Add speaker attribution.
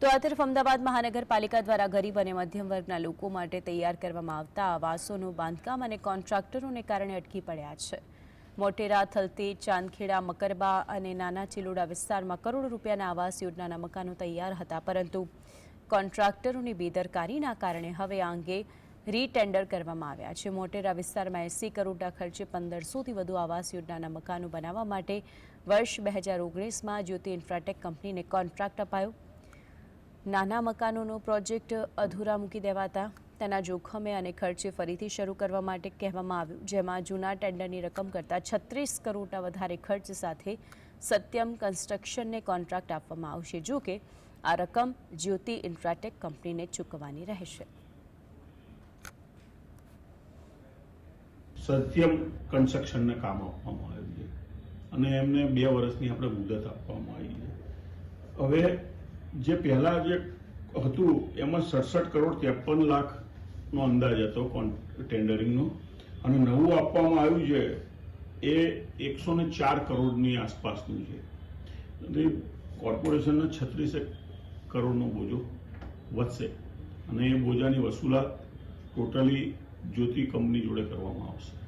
Speaker 1: તો આ તરફ અમદાવાદ મહાનગરપાલિકા દ્વારા ગરીબ અને મધ્યમ વર્ગના લોકો માટે તૈયાર કરવામાં આવતા આવાસોનું બાંધકામ અને કોન્ટ્રાક્ટરોને કારણે અટકી પડ્યા છે. મોટેરા, થલતી, ચાંદખેડા, મકરબા અને નાના ચિલોડા વિસ્તારમાં કરોડો રૂપિયાના આવાસ યોજનાના મકાનો તૈયાર હતા, પરંતુ કોન્ટ્રાક્ટરોની બેદરકારીના કારણે હવે આ અંગે રીટેન્ડર કરવામાં આવ્યા છે. મોટેરા વિસ્તારમાં એસી કરોડના ખર્ચે પંદરસોથી વધુ આવાસ યોજનાના મકાનો બનાવવા માટે વર્ષ બે હજાર ઓગણીસમાં જ્યોતિ ઇન્ફ્રાટેક કંપનીને કોન્ટ્રાક્ટ અપાયો. નાના મકાનોનો પ્રોજેક્ટ અધૂરા મૂકી દેવાતા. તેના જોખમે અને ખર્ચે ફરીથી શરૂ કરવા માટે કહેવામાં આવ્યું, જેમાં જૂના ટેન્ડરની રકમ કરતાં છત્રીસ કરોડના વધારે ખર્ચ સાથે સત્યમ કન્સ્ટ્રક્શનને કોન્ટ્રાક્ટ આપવામાં આવશે. જો કે, આ રકમ જ્યોતિ ઇન્ફ્રાટેક કંપનીને ચૂકવવાની રહેશે.
Speaker 2: સત્યમ કન્સ્ટ્રક્શનને કામ આપવામાં આવ્યું છે. અને એમને બે વર્ષની આપણે મુદત આપવામાં આવી છે. હવે જે પહેલા જે હતું, એમાં સડસઠ કરોડ ત્રેપન લાખનો અંદાજ હતો કોન, ટેન્ડરિંગનો. અને નવું આપવામાં આવ્યું છે, એ એકસો ને ચાર કરોડની આસપાસનું છે. અને કોર્પોરેશનના છત્રીસ કરોડનો બોજો વધશે. અને એ બોજાની વસૂલાત ટોટલી જ્યોતિ કંપની જોડે કરવામાં આવશે.